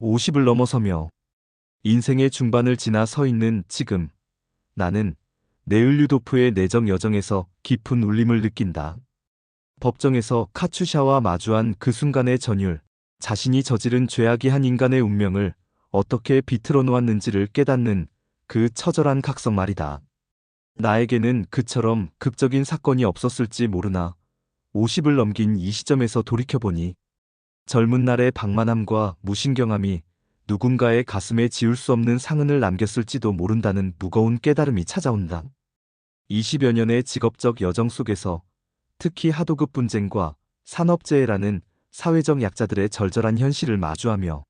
50을 넘어서며 인생의 중반을 지나 서 있는 지금 나는 네을류도프의 내정 여정에서 깊은 울림을 느낀다. 법정에서 카추샤와 마주한 그 순간의 전율, 자신이 저지른 죄악이 한 인간의 운명을 어떻게 비틀어 놓았는지를 깨닫는 그 처절한 각성 말이다. 나에게는 그처럼 극적인 사건이 없었을지 모르나 50을 넘긴 이 시점에서 돌이켜보니 젊은 날의 방만함과 무신경함이 누군가의 가슴에 지울 수 없는 상흔을 남겼을지도 모른다는 무거운 깨달음이 찾아온다. 20여 년의 직업적 여정 속에서 특히 하도급 분쟁과 산업재해라는 사회적 약자들의 절절한 현실을 마주하며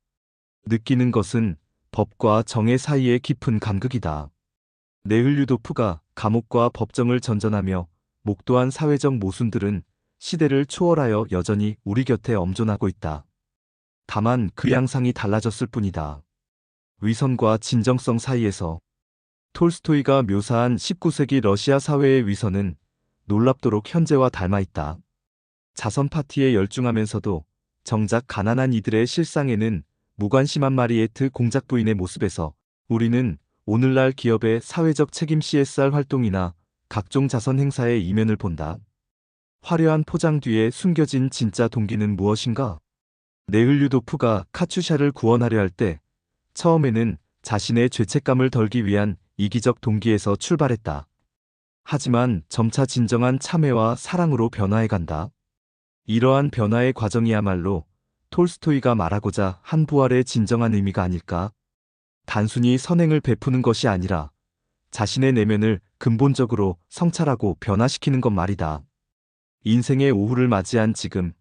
느끼는 것은 법과 정의 사이의 깊은 간극이다. 네흘류도프가 감옥과 법정을 전전하며 목도한 사회적 모순들은 시대를 초월하여 여전히 우리 곁에 엄존하고 있다. 다만 그 양상이 달라졌을 뿐이다. 위선과 진정성 사이에서 톨스토이가 묘사한 19세기 러시아 사회의 위선은 놀랍도록 현재와 닮아 있다. 자선 파티에 열중하면서도 정작 가난한 이들의 실상에는 무관심한 마리에트 공작 부인의 모습에서 우리는 오늘날 기업의 사회적 책임 CSR 활동이나 각종 자선 행사의 이면을 본다. 화려한 포장 뒤에 숨겨진 진짜 동기는 무엇인가? 네을류도프가 카추샤를 구원하려 할 때 처음에는 자신의 죄책감을 덜기 위한 이기적 동기에서 출발했다. 하지만 점차 진정한 참회와 사랑으로 변화해 간다. 이러한 변화의 과정이야말로 톨스토이가 말하고자 한 부활의 진정한 의미가 아닐까? 단순히 선행을 베푸는 것이 아니라 자신의 내면을 근본적으로 성찰하고 변화시키는 것 말이다. 인생의 오후를 맞이한 지금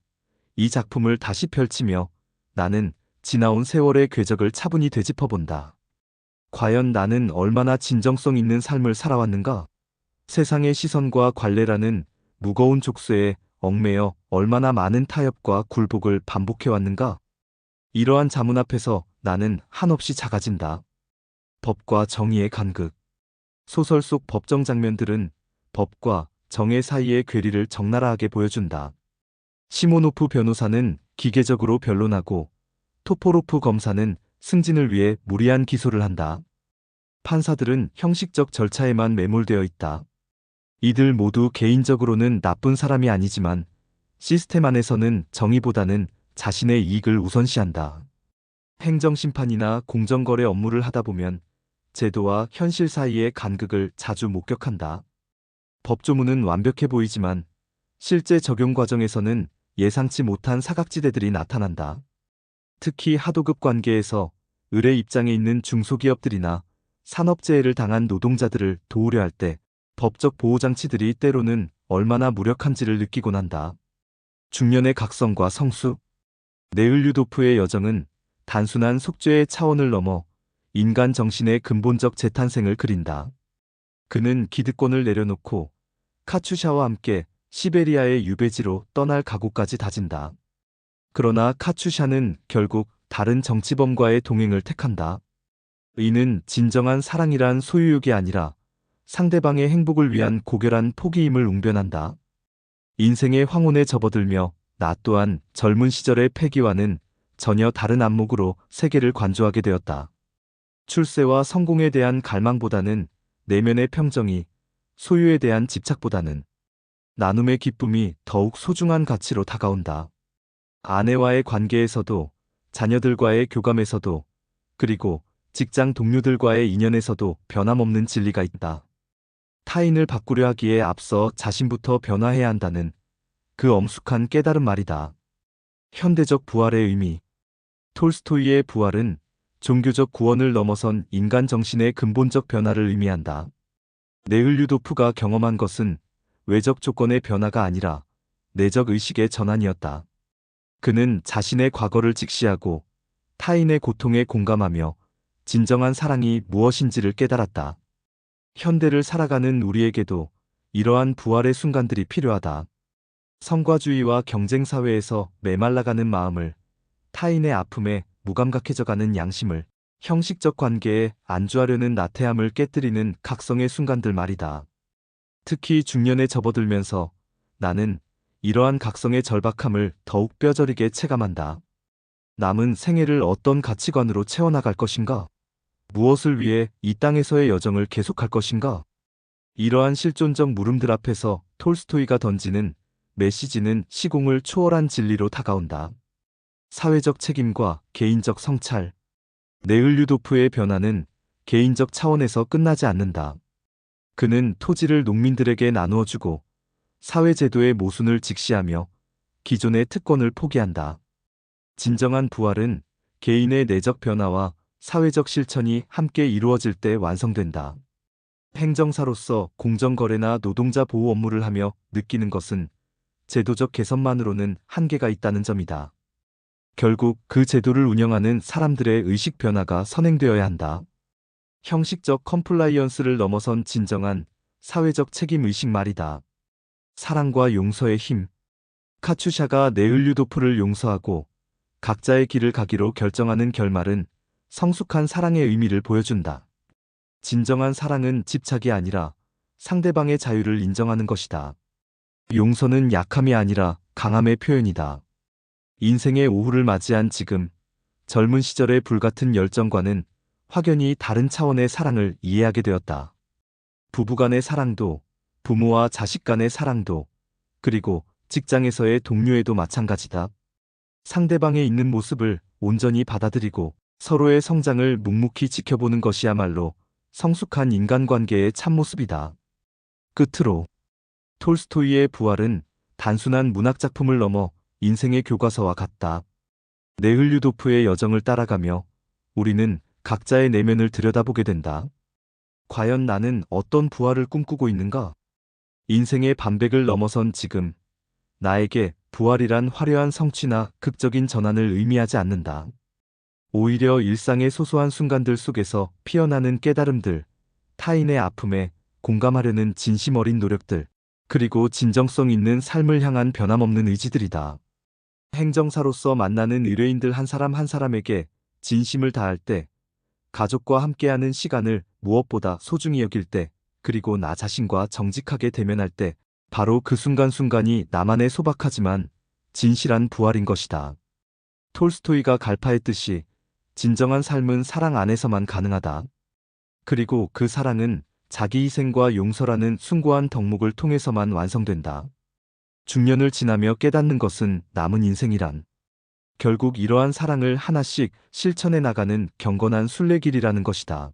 이 작품을 다시 펼치며 나는 지나온 세월의 궤적을 차분히 되짚어본다. 과연 나는 얼마나 진정성 있는 삶을 살아왔는가? 세상의 시선과 관례라는 무거운 족쇄에 얽매여 얼마나 많은 타협과 굴복을 반복해왔는가? 이러한 자문 앞에서 나는 한없이 작아진다. 법과 정의의 간극. 소설 속 법정 장면들은 법과 정의 사이의 괴리를 적나라하게 보여준다. 시모노프 변호사는 기계적으로 변론하고 토포로프 검사는 승진을 위해 무리한 기소를 한다. 판사들은 형식적 절차에만 매몰되어 있다. 이들 모두 개인적으로는 나쁜 사람이 아니지만 시스템 안에서는 정의보다는 자신의 이익을 우선시한다. 행정심판이나 공정거래 업무를 하다 보면 제도와 현실 사이의 간극을 자주 목격한다. 법조문은 완벽해 보이지만 실제 적용 과정에서는 예상치 못한 사각지대들이 나타난다. 특히 하도급 관계에서 의뢰 입장에 있는 중소기업들이나 산업재해를 당한 노동자들을 도우려 할 때 법적 보호장치들이 때로는 얼마나 무력한지를 느끼곤 한다. 중년의 각성과 성숙. 네을류도프의 여정은 단순한 속죄의 차원을 넘어 인간 정신의 근본적 재탄생을 그린다. 그는 기득권을 내려놓고 카추샤와 함께 시베리아의 유배지로 떠날 각오까지 다진다. 그러나 카추샤는 결국 다른 정치범과의 동행을 택한다. 이는 진정한 사랑이란 소유욕이 아니라 상대방의 행복을 위한 고결한 포기임을 웅변한다. 인생의 황혼에 접어들며 나 또한 젊은 시절의 패기와는 전혀 다른 안목으로 세계를 관조하게 되었다. 출세와 성공에 대한 갈망보다는 내면의 평정이 소유에 대한 집착보다는 나눔의 기쁨이 더욱 소중한 가치로 다가온다. 아내와의 관계에서도 자녀들과의 교감에서도 그리고 직장 동료들과의 인연에서도 변함없는 진리가 있다. 타인을 바꾸려 하기에 앞서 자신부터 변화해야 한다는 그 엄숙한 깨달은 말이다. 현대적 부활의 의미. 톨스토이의 부활은 종교적 구원을 넘어선 인간 정신의 근본적 변화를 의미한다. 네을류도프가 경험한 것은 외적 조건의 변화가 아니라 내적 의식의 전환이었다. 그는 자신의 과거를 직시하고 타인의 고통에 공감하며 진정한 사랑이 무엇인지를 깨달았다. 현대를 살아가는 우리에게도 이러한 부활의 순간들이 필요하다. 성과주의와 경쟁사회에서 메말라가는 마음을 타인의 아픔에 무감각해져가는 양심을 형식적 관계에 안주하려는 나태함을 깨뜨리는 각성의 순간들 말이다. 특히 중년에 접어들면서 나는 이러한 각성의 절박함을 더욱 뼈저리게 체감한다. 남은 생애를 어떤 가치관으로 채워나갈 것인가? 무엇을 위해 이 땅에서의 여정을 계속할 것인가? 이러한 실존적 물음들 앞에서 톨스토이가 던지는 메시지는 시공을 초월한 진리로 다가온다. 사회적 책임과 개인적 성찰. 네을류도프의 변화는 개인적 차원에서 끝나지 않는다. 그는 토지를 농민들에게 나누어 주고 사회제도의 모순을 직시하며 기존의 특권을 포기한다. 진정한 부활은 개인의 내적 변화와 사회적 실천이 함께 이루어질 때 완성된다. 행정사로서 공정거래나 노동자 보호 업무를 하며 느끼는 것은 제도적 개선만으로는 한계가 있다는 점이다. 결국 그 제도를 운영하는 사람들의 의식 변화가 선행되어야 한다. 형식적 컴플라이언스를 넘어선 진정한 사회적 책임 의식 말이다. 사랑과 용서의 힘. 카추샤가 네을류도프를 용서하고 각자의 길을 가기로 결정하는 결말은 성숙한 사랑의 의미를 보여준다. 진정한 사랑은 집착이 아니라 상대방의 자유를 인정하는 것이다. 용서는 약함이 아니라 강함의 표현이다. 인생의 오후를 맞이한 지금, 젊은 시절의 불같은 열정과는 확연히 다른 차원의 사랑을 이해하게 되었다. 부부간의 사랑도, 부모와 자식 간의 사랑도, 그리고 직장에서의 동료에도 마찬가지다. 상대방의 있는 모습을 온전히 받아들이고 서로의 성장을 묵묵히 지켜보는 것이야말로 성숙한 인간관계의 참모습이다. 끝으로 톨스토이의 부활은 단순한 문학작품을 넘어 인생의 교과서와 같다. 네흘류도프의 여정을 따라가며 우리는 각자의 내면을 들여다보게 된다. 과연 나는 어떤 부활을 꿈꾸고 있는가? 인생의 반백을 넘어선 지금, 나에게 부활이란 화려한 성취나 극적인 전환을 의미하지 않는다. 오히려 일상의 소소한 순간들 속에서 피어나는 깨달음들, 타인의 아픔에 공감하려는 진심 어린 노력들, 그리고 진정성 있는 삶을 향한 변함없는 의지들이다. 행정사로서 만나는 의뢰인들 한 사람 한 사람에게 진심을 다할 때, 가족과 함께하는 시간을 무엇보다 소중히 여길 때, 그리고 나 자신과 정직하게 대면할 때, 바로 그 순간순간이 나만의 소박하지만 진실한 부활인 것이다. 톨스토이가 갈파했듯이 진정한 삶은 사랑 안에서만 가능하다. 그리고 그 사랑은 자기 희생과 용서라는 숭고한 덕목을 통해서만 완성된다. 중년을 지나며 깨닫는 것은 남은 인생이란 결국 이러한 사랑을 하나씩 실천해 나가는 경건한 순례길이라는 것이다.